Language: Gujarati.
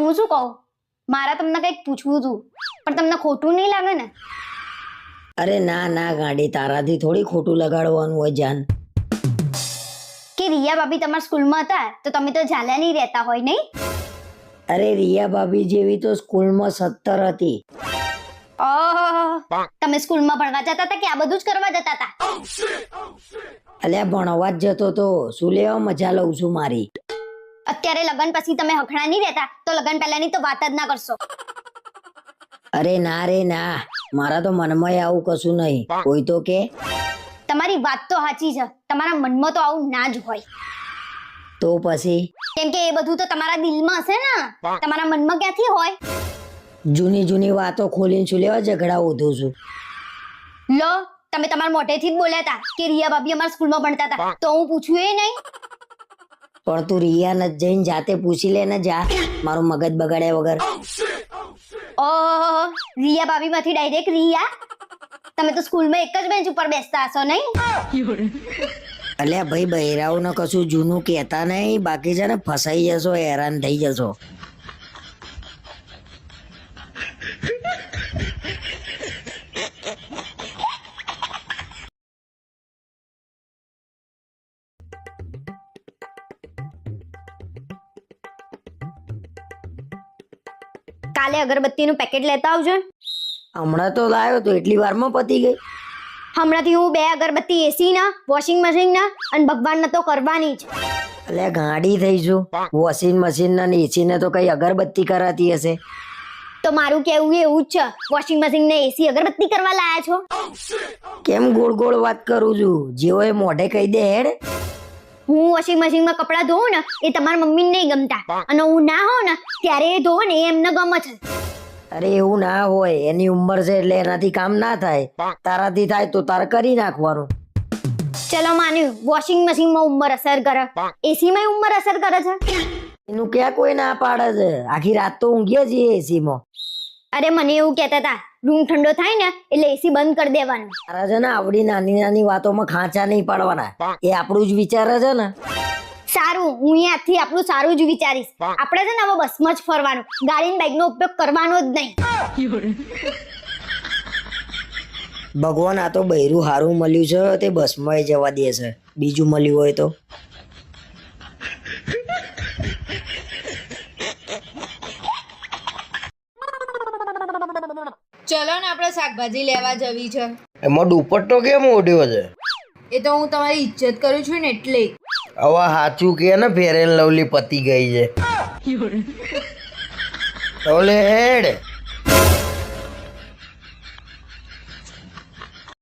હું શું કહું? મારા તમને કંઈક પૂછવું હતું પણ તમને ખોટું નહીં લાગે ને? અરે ના ના ગાડી તારાથી થોડી ખોટું લગાડવાનું હોય જાન. કે રિયા ભાભી તમારા સ્કૂલમાં હતા તો તમે તો ઝાલા નહીં રહેતા હોય નહીં? અરે રિયા ભાભી જેવી તો સ્કૂલમાં સત્તર હતી. તમે સ્કૂલમાં ભણવા જતા હતા કે આ બધું જ કરવા જતા હતા? અલ્યા ભણવા જ જતો તો શું લેવા મજા લઉં છું મારી? અત્યારે લગન પછી તમે હખણા નહીં રહેતા તો લગન પહેલાની તો વાત જ ના કરશો. અરે ના રે ના મારા તો મનમાં આવું કશું નહીં. કોઈ તો કે? તમારી વાત તો સાચી છે તમારા મનમાં તો આવું ના જ હોય. તો પછી? કેમ કે એ બધું તો તમારા દિલમાં હશે ને? તમારા મનમાં ક્યાંથી હોય? જૂની જૂની વાતો ખોલીને શું લેવા ઝઘડા ઉધું છું? લો તમે તમારા મોઢેથી જ બોલ્યા હતા કે રિયા ભાભી અમારા સ્કૂલમાં ભણતા હતા. તો હું પૂછ્યું એ નહીં? પણ તું રિયાને જઈને જાતે પૂછી લે ને જા. મારું મગજ બગાડ્યા વગર. ઓહ રિયા ભાભી માંથી ડાયરેક્ટ રિયા? તમે તો સ્કૂલમાં એક જ બેન્ચ ઉપર બેસતા હશો નહીં? અલ્યા ભાઈ બહેરાઓને કશું જૂનું કહેતા નહીં. બાકી છે ને ફસાઈ જશો હેરાન થઈ જશો. કાલે અગરબત્તીનું પેકેટ લેતા આવજો. હમણાં તો લાવ્યો તો એટલી વારમાં પતી ગઈ. હમણાંથી હું બે અગરબત્તી એસી ના વોશિંગ મશીન ના અને ભગવાન તો કરવાની જ. એટલે ગાડી થઈ છું. વોશિંગ મશીન ને એસી ને તો કઈ અગરબત્તી કરાતી હશે? તો મારું કેવું એવું જ છે. વોશિંગ મશીન ને એસી અગરબત્તી કરવા લાયા છો? કેમ ગોળ ગોળ વાત કરું છું? જેવો એ મોઢે કહી દે હેડ. હું વોશિંગ મશીનમાં કપડાં ધોઉં ને એ તમારા મમ્મીને નહીં ગમતા. અને હું ના હોઉં ને ત્યારે એ ધોઉં ને એ એમને ગમે છે. અરે એવું ના હોય એની ઉંમર છે એટલે એનાથી કામ ના થાય. તારાથી થાય તો તારે કરી નાખવાનું. ચલો માન્યું વોશિંગ મશીનમાં ઉંમર અસર કરે. એસીમાં ઉંમર અસર કરે છે? એનું ક્યાં કોઈ ના પાડે છે? આખી રાત તો ઊંઘીએ છીએ એસીમાં અરે મને એવું કહેતા હતા રૂમ ઠંડો થાય ને એટલે એસી બંધ કરી દેવાનું. તારા છે ને આવડી નાની નાની વાતોમાં ખાંચા નહીં પાડવાના. એ આપણું જ વિચાર છે ને. સારું હું અહીંયાથી આપણું સારું જ વિચારીશ. આપણે છે ને હવે બસમાં જ ફરવાનું. ગાડી બાઇકનો ઉપયોગ કરવાનો જ નહીં. ભગવાન આ તો બૈરું હારું મળ્યું છે તે બસમાં જવા દે છે. બીજું મળ્યું હોય તો. ચલો ને આપણે શાકભાજી લેવા જવી છે. એમાં દુપટ્ટો કેમ ઓઢ્યો છે? એ તો હું તમારી ઇજ્જત કરું છું ને એટલે. હવે સાચું કે ને ફેરેન લવલી પતી ગઈ છે. ઓલે હેડ.